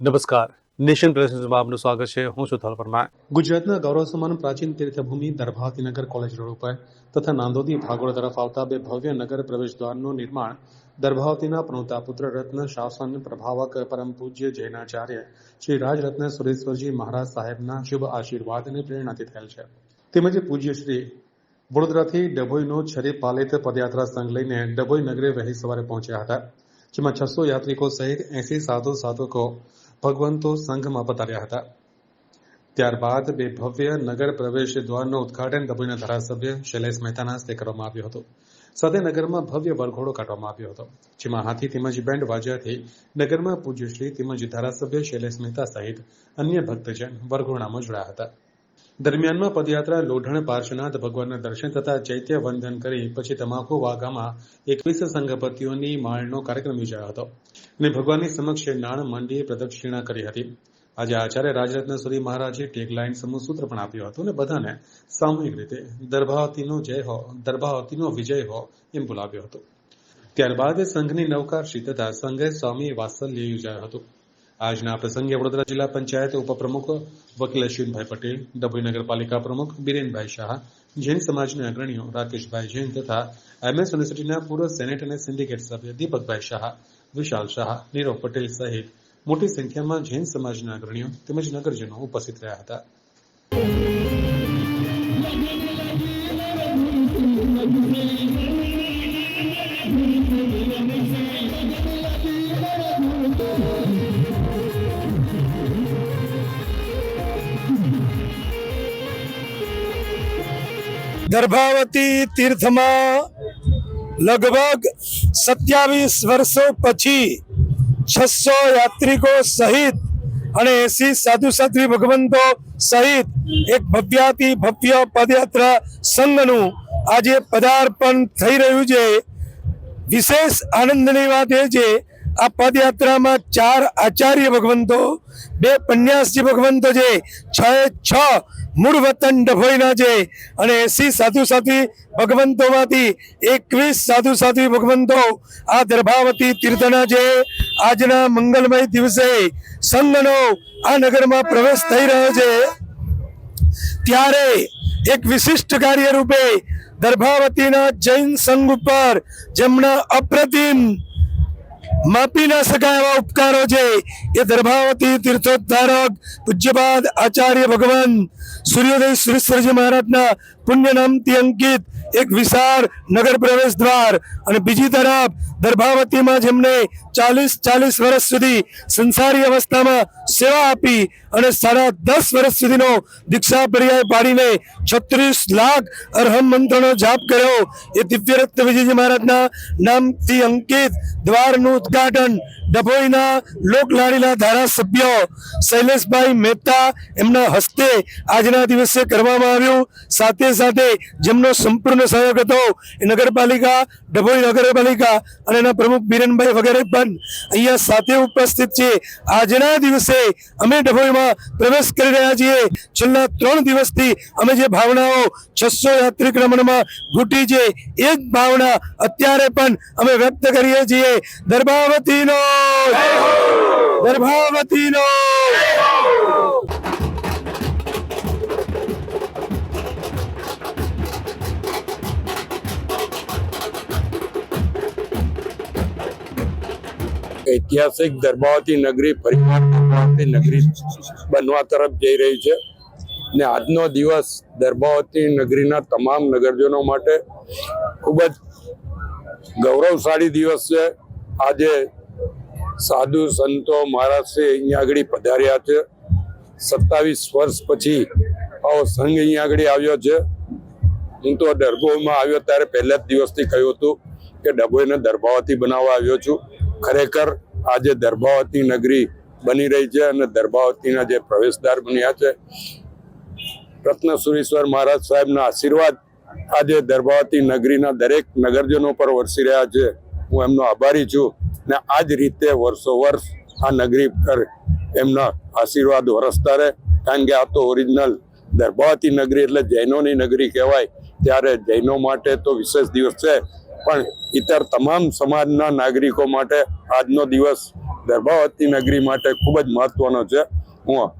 નમસ્કાર. નેશન પ્રેઝન્સમાં આપનું સ્વાગત છે. હું છું થલ પરમાર. ગુજરાતના ગૌરવ સમાન પ્રાચીન તીર્થભૂમિ દરભાતીનગર કોલેજ રોડ ઉપર તથા નાંદોદી ભાગોળ તરફ આવતા બે ભવ્ય નગર પ્રવેશ દ્વારનું નિર્માણ દરભાવતીના પ્રણુતા પુત્ર રત્ન શાસન પ્રભાવક પરમ પૂજ્ય જૈનાચાર્ય શ્રી રાજરત્ન સુરેશ્વરજી મહારાજ સાહેબના શુભ આશીર્વાદ અને પ્રેરણાથી થયેલ છે. તેમજ પૂજ્ય શ્રી વડોદરાથી ડભોઈનો છરી પાલિત પદયાત્રા સંઘ લઈને ડભોઈ નગરે વહેલી સવારે પહોંચ્યા હતા, જેમાં છસો યાત્રિકો સહિત એસી સાધુ સાધકો ભગવંતો સંઘમાં પધાર્યા હતા. ત્યારબાદ બે ભવ્ય નગર પ્રવેશ દ્વારનું ઉદઘાટન ડભોઈના ધારાસભ્ય શૈલેષ મહેતાના હસ્તે કરવામાં આવ્યું હતું. સાથે નગરમાં ભવ્ય વરઘોડો કાઢવામાં આવ્યો હતો. જેમાં હાથી તેમજ બેન્ડ વાજ્યાથી નગરમાં પૂજ્યશ્રી તેમજ ધારાસભ્ય શૈલેષ મહેતા સહિત અન્ય ભક્તજન વરઘોડામાં જોડાયા હતા. દરમિયાનમાં પદયાત્રા લોઢણ પાર્શ્વનાથ ભગવાનના દર્શન તથા ચૈત્ય વંદન કરી પછી તમાકુ વાઘામાં એકવીસ સંઘપતિઓની માળનો કાર્યક્રમ યોજાયો હતો અને ભગવાનની સમક્ષ નાણ મંડીએ પ્રદક્ષિણા કરી હતી. આજે આચાર્ય રાજરત્ન સુધી મહારાજે ટેગલાઇન સમૂહ સૂત્ર પણ આપ્યું હતું અને બધાને સામૂહિક રીતે દર્ભાવતીનો જય હો, દરભાવતીનો વિજય હો એમ બોલાવ્યો હતો. ત્યારબાદ સંઘની નવકારશી તથા સંઘે સ્વામી વાત્સલ્ય યોજાયો હતું. આજના પ્રસંગે વડોદરા જિલ્લા પંચાયત ઉપપ્રમુખ વકીલ અશ્વિનભાઈ પટેલ, ડભોઈ નગરપાલિકા પ્રમુખ બિરેનભાઈ શાહ, જૈન સમાજના અગ્રણીઓ રાકેશભાઈ જૈન તથા એમએસ યુનિવર્સિટીના પૂર્વ સેનેટ અને સિન્ડિકેટ સભ્ય દીપકભાઈ શાહ, વિશાલ શાહ, નીરવ પટેલ સહિત મોટી સંખ્યામાં જૈન સમાજના અગ્રણીઓ તેમજ નગરજનો ઉપસ્થિત રહ્યા હતા. ગર્ભાવતી તીર્થમાં લગભગ સત્યાવીસ વર્ષો પછી છસો યાત્રિકો સહિત અને એસી સાધુ સાધ્વી ભગવંતો સહિત એક ભવ્યાતિ ભવ્ય પદયાત્રા સંઘનું આજે પદાર્પણ થઈ રહ્યું છે. વિશેષ આનંદની વાત એ છે આ પદયાત્રામાં ચાર આચાર્ય ભગવંતો, બે પન્યાસજી ભગવંતો છે છ છ મૂળ વતન ડભોઈના છે અને એસી સાધુ સાથી ભગવંતોમાંથી એકવીસ સાધુ સાથી ભગવંતો આ દર્ભાવતી તીર્થના છે આજના મંગલમય દિવસે સંઘનો આ નગરમાં પ્રવેશ થઈ રહ્યો છે. ત્યારે એક વિશિષ્ટ કાર્ય રૂપે દર્ભાવતીના જૈન સંઘ ઉપર જેમના અપ્રતિમ માપી ના શકાય એવા ઉપકારો છે. એ દરભાવતી તીર્થોદ્ધારક પૂજ્યપાદ આચાર્ય ભગવાન સૂર્યોદય સુરેશ્વરજી મહારાજના પુણ્ય નામથી અંકિત એક વિશાળ નગર પ્રવેશ દ્વાર અને બીજી તરફ દર્ભાવતીમાં જેમને ચાલીસ ચાલીસ વર્ષ સુધી સંસારી અવસ્થામાં સેવા આપી અને સાડા દસ વર્ષ સુધીનો દીક્ષા પર્યાય પાડીને છત્રીસ લાખ અરહમ મંત્રનો જાપ કર્યો. એ દિવ્યરત્ન વિજયજી મહારાજના નામથી અંકિત દ્વારનું ઉદ્ઘાટન ડભોઈના લોકલાડીલા ધારાસભ્ય શૈલેષભાઈ મહેતા એમના હસ્તે આજના દિવસે કરવામાં આવ્યું. સાથે સાથે જેમનો સંપૂર્ણ સહયોગ હતો એ નગરપાલિકા, ડભોઈ નગરપાલિકા અને એના પ્રમુખ બિરનભાઈ વગેરે પણ અહીંયા સાથે ઉપસ્થિત છે. આજના દિવસે અમે ડભોઈમાં પ્રવેશ કરી રહ્યા છીએ. છેલ્લા ત્રણ દિવસથી અમે જે ભાવનાઓ છસો યાત્રિક રમણમાં ઘૂટી છે, એ જ ભાવના અત્યારે પણ અમે વ્યક્ત કરીએ છીએ. દર્ભાવતીનો! દર્ભાવતીનો! ઐતિહાસિક દરબાવતી નગરી પરિવાર ધર્માવતી નગરી બનવા તરફ જઈ રહી છે. ને આજનો દિવસ દરબાવતી નગરીના તમામ નગરજનો માટે ખૂબ જ ગૌરવશાળી દિવસ છે. આજે સાધુ સંતો મહારાજશ્રી અહીંયા આગળ પધાર્યા છે. સત્તાવીસ વર્ષ પછી આવો સંઘ અહીંયા આગળ આવ્યો છે. હું તો ડરગોમાં આવ્યો ત્યારે પહેલા જ દિવસથી કહ્યું હતું કે ડભોઈને દરબાવતી બનાવવા આવ્યો છું. ખરેખર આજે દર્ભાવતી નગરી બની રહી છે અને દર્ભાવતીના જે પ્રવેશદ્વાર બન્યા છે, રત્ન સુરેશ્વર મહારાજ સાહેબના આશીર્વાદ આજે દર્ભાવતી નગરીના દરેક નગરજનો પર વરસી રહ્યા છે. હું એમનો આભારી છું ને આ જ રીતે વર્ષો વર્ષ આ નગરી પર એમના આશીર્વાદ વરસતા રહે, કારણ કે આ તો ઓરિજિનલ દર્ભાવતી નગરી એટલે જૈનોની નગરી કહેવાય. ત્યારે જૈનો માટે તો વિશેષ દિવસ છે. પણ ઇતર તમામ સમાજના નાગરિકો માટે આજનો દિવસ ગર્ભાવતી નગરી માટે ખૂબ જ મહત્વનો છે. હું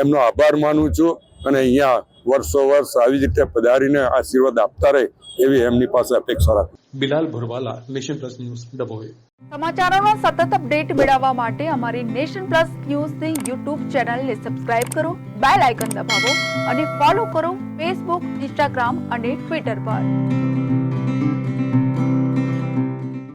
એમનો આભાર માનું છું અને અહીંયા વર્ષો વર્ષ આવી જ રીતે પધારીને આશીર્વાદ આપતા રહે એવી એમની પાસે અપેક્ષા રાખું Bilal Bharwala nation plus news Dabhoi. સમાચારોનો સતત અપડેટ મેળવવા માટે અમારી નેશન પ્લસ ન્યૂઝની યુટ્યુબ ચેનલને સબસ્ક્રાઇબ કરો બેલ આઇકન દબાવો અને ફોલો કરો ફેસબુક ઇન્સ્ટાગ્રામ અને ટ્વિટર પર.